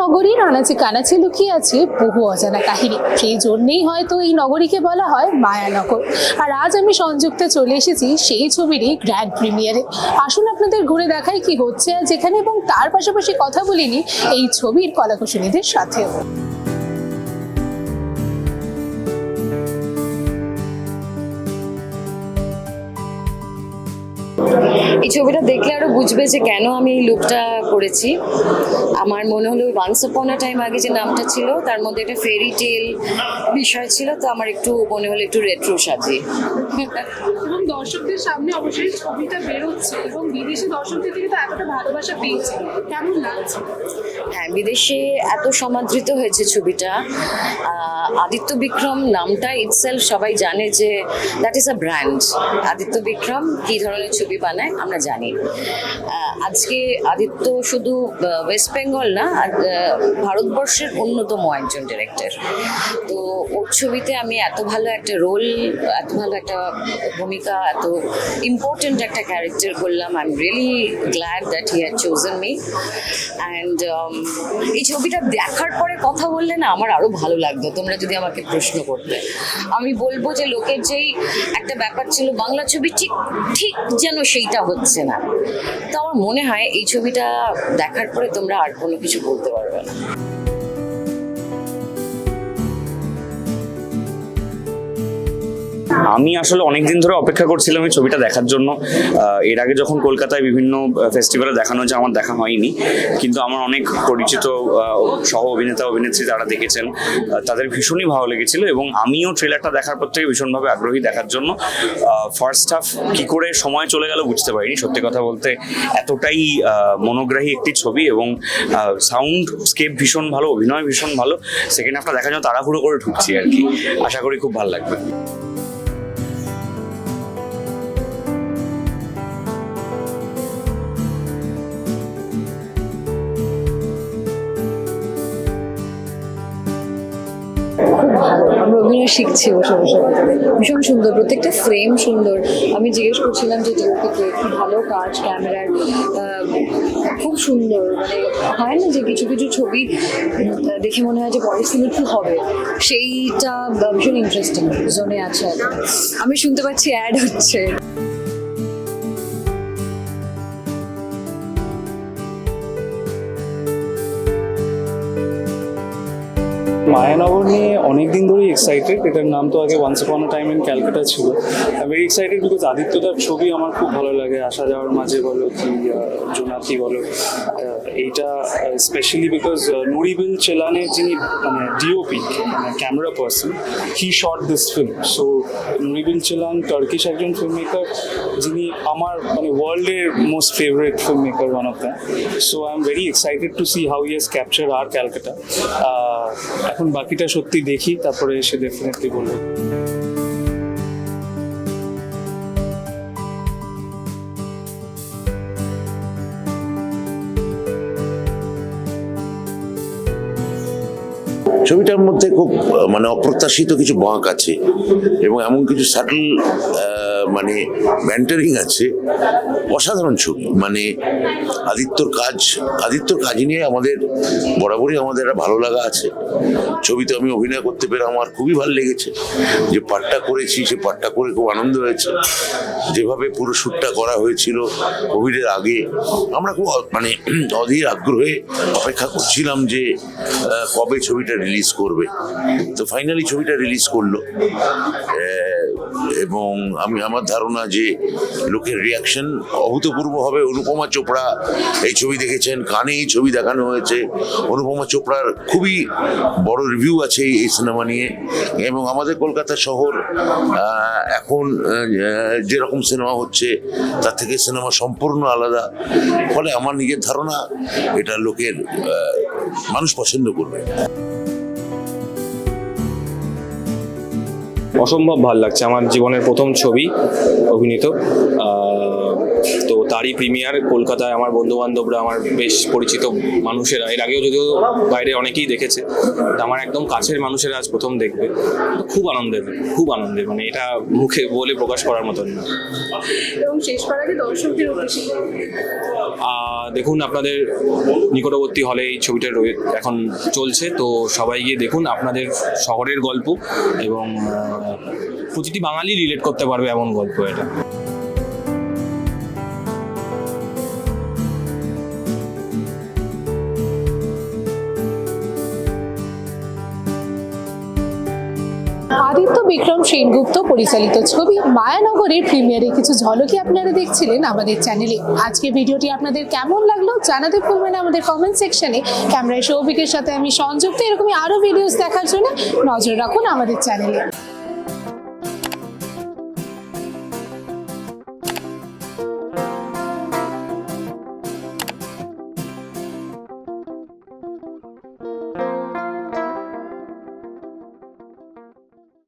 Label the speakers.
Speaker 1: নগরীর আনাচে কানাচে লুকিয়ে আছে বহু অজানা কাহিনী। সেই জন্যেই হয়তো এই নগরীকে বলা হয় মায়ানগর আর আজ আমি সংযুক্তে চলে এসেছি সেই ছবিরই গ্র্যান্ড প্রিমিয়ারে আসুন আপনাদের ঘুরে দেখাই কি হচ্ছে আজ এখানে এবং তার পাশাপাশি কথা বলিনি এই ছবির কলাকুশলীদের সাথেও।
Speaker 2: এই ছবিটা দেখলে আরও বুঝবে যে কেন আমি এই লুকটা করেছি। আমার মনে হলো ওয়ান্স আপন আ টাইম আগে যে নামটা ছিল, তার মধ্যে একটা ফেরি টেল বিষয় ছিল, তো আমার একটু মনে হলো একটু রেট্রো সাজি
Speaker 1: এবং দর্শকদের সামনে অবশ্যই ছবিটা বেরোচ্ছে এবং বিদেশি দর্শকদের থেকে তো এতটা ভালোবাসা পেয়েছে। কেমন লাগছে?
Speaker 2: হ্যাঁ বিদেশে এত সমাদৃত হয়েছে ছবিটা। আদিত্য বিক্রম নামটা ইটসেলফ সবাই জানে যে that is a brand Aditya Vikram কী ধরনের ছবি বানায় আমরা জানি। আজকে আদিত্য শুধু ওয়েস্ট বেঙ্গল না ভারতবর্ষের অন্যতম একজন ডিরেক্টর তো ওর ছবিতে আমি এত ভালো একটা রোল এত ভালো একটা ভূমিকা, এত ইম্পর্টেন্ট একটা ক্যারেক্টার করলাম। I am really glad that he had chosen me and এই ছবিটা দেখার পরে কথা বললে না আমার আরও ভালো লাগতো। তোমরা যদি আমাকে প্রশ্ন করতে। আমি বলব যে লোকের যেই একটা ব্যাপার ছিল, বাংলা ছবি ঠিক ঠিক যেন সেইটা হচ্ছে না। তো আমার মনে হয় এই ছবিটা দেখার পরে তোমরা আর কোনো কিছু বলতে পারবে না।
Speaker 3: আমি আসলে অনেকদিন ধরে অপেক্ষা করছিলাম এই ছবিটা দেখার জন্য। এর আগে যখন কলকাতায় বিভিন্ন ফেস্টিভ্যালে দেখানো হয়েছে, আমার দেখা হয়নি। কিন্তু আমার অনেক পরিচিত সহ অভিনেতা, অভিনেত্রী তারা দেখেছেন তাদের ভীষণই ভালো লেগেছিল এবং আমিও ট্রেলারটা দেখার পর থেকে ভীষণভাবে আগ্রহী দেখার জন্য। ফার্স্ট হাফ কি করে সময় চলে গেল বুঝতে পারিনি, সত্যি কথা বলতে এতটাই মনোগ্রাহী একটি ছবি এবং সাউন্ড স্কেপ ভীষণ ভালো, অভিনয় ভীষণ ভালো। সেকেন্ড হাফটা দেখার জন্য তাড়াহুড়ো করে ঢুকছি আর কি। আশা করি খুব ভালো লাগবে।
Speaker 2: আমরা অভিনয় শিখছি বসে বসে ভীষণ সুন্দর, প্রত্যেকটা ফ্রেম সুন্দর। আমি জিজ্ঞেস করছিলাম যে ডিওপিকে কি ভালো কাজ ক্যামেরার খুব সুন্দর। মানে হয় না যে কিছু কিছু ছবি দেখে মনে হয় যে পরের কি হবে। সেইটা ভীষণ ইন্টারেস্টিং জোনে আছে। আমি শুনতে পাচ্ছি অ্যাড হচ্ছে।
Speaker 4: মায়ানগর নিয়ে অনেক দিন ধরেই এক্সাইটেড এটার নাম তো আগে once upon time in Calcutta ছিল। ভেরি এক্সাইটেড বিকজ আদিত্যদার ছবি আমার খুব ভালো লাগে আসা যাওয়ার মাঝে বলো কি জোনাকি বলো। এইটা স্পেশালি বিকজ নুরিবিল চেলানের যিনি মানে ডিওপি মানে camera person he shot this film so Nuri Bilge Ceylan Turkish একজন ফিল্ম মেকার যিনি আমার মানে ওয়ার্ল্ডের most favourite film maker one of them so I am very excited to see how yes capture our Calcutta এখন বাকিটা সত্যি দেখি, তারপরে এসে ডেফিনেটলি বলব।
Speaker 5: ছবিটার মধ্যে খুব মানে অপ্রত্যাশিত কিছু বাঁক আছে এবং এমন কিছু সাটল মানে ব্যান্টারিং আছে, অসাধারণ ছবি। মানে আদিত্যর কাজ আদিত্যর কাজ নিয়ে আমাদের, বরাবরই আমাদের একটা ভালো লাগা আছে। ছবিতে আমি অভিনয় করতে পেরে আমার খুবই ভালো লেগেছে। যে পাঠটা করেছি, সে পাঠটা করে খুব আনন্দ হয়েছে। যেভাবে পুরো শ্যুটটা করা হয়েছিল, কোভিডের আগে, আমরা খুব মানে অধীর আগ্রহে অপেক্ষা করছিলাম যে কবে ছবিটা রিলিজ করবে। তো ফাইনালি ছবিটা রিলিজ করল। এবং আমি, আমার ধারণা যে লোকের রিয়াকশন অভূতপূর্ব হবে। অনুপমা চোপড়া এই ছবি দেখেছেন, কানে এই ছবি দেখানো হয়েছে। অনুপমা চোপড়ার খুবই বড় রিভিউ আছে এই- সিনেমা নিয়ে। এবং আমাদের কলকাতা শহর এখন যেরকম সিনেমা হচ্ছে, তার থেকে সিনেমা সম্পূর্ণ আলাদা। ফলে আমার নিজের ধারণা, এটা লোকের মানুষ পছন্দ করবে।
Speaker 6: অসম্ভব ভালো লাগছে। আমার জীবনের প্রথম ছবি অভিনীত। তো তারই প্রিমিয়ার কলকাতায় আমার বন্ধু বান্ধবরা আমার বেশ পরিচিত মানুষেরা। এর আগেও যদিও বাইরে অনেকেই দেখেছে তা আমার একদম কাছের মানুষেরা আজ প্রথম দেখবে। তো খুব আনন্দের খুব আনন্দের। মানে এটা মুখে বলে প্রকাশ করার মতন না।
Speaker 1: এবং শেষ করার আগে দর্শকদের
Speaker 6: দেখুন আপনাদের নিকটবর্তী হলে এই ছবিটা এখন চলছে। তো সবাই গিয়ে দেখুন আপনাদের শহরের গল্প এবং প্রতিটি বাঙালি রিলেট করতে পারবে এমন গল্প এটা।
Speaker 1: আদিত্য বিক্রম সেনগুপ্ত পরিচালিত ছবি মায়ানগরের প্রিমিয়ারে। কিছু ঝলকি আপনারা দেখছিলেন আমাদের চ্যানেলে। আজকে ভিডিওটি আপনাদের কেমন লাগল জানাতে ভুলবেন আমাদের কমেন্ট সেকশনে ক্যামেরায় সৌভিকের সাথে আমি সংযুক্ত। এরকমই আরও ভিডিওস দেখার জন্য নজর রাখুন আমাদের চ্যানেলে।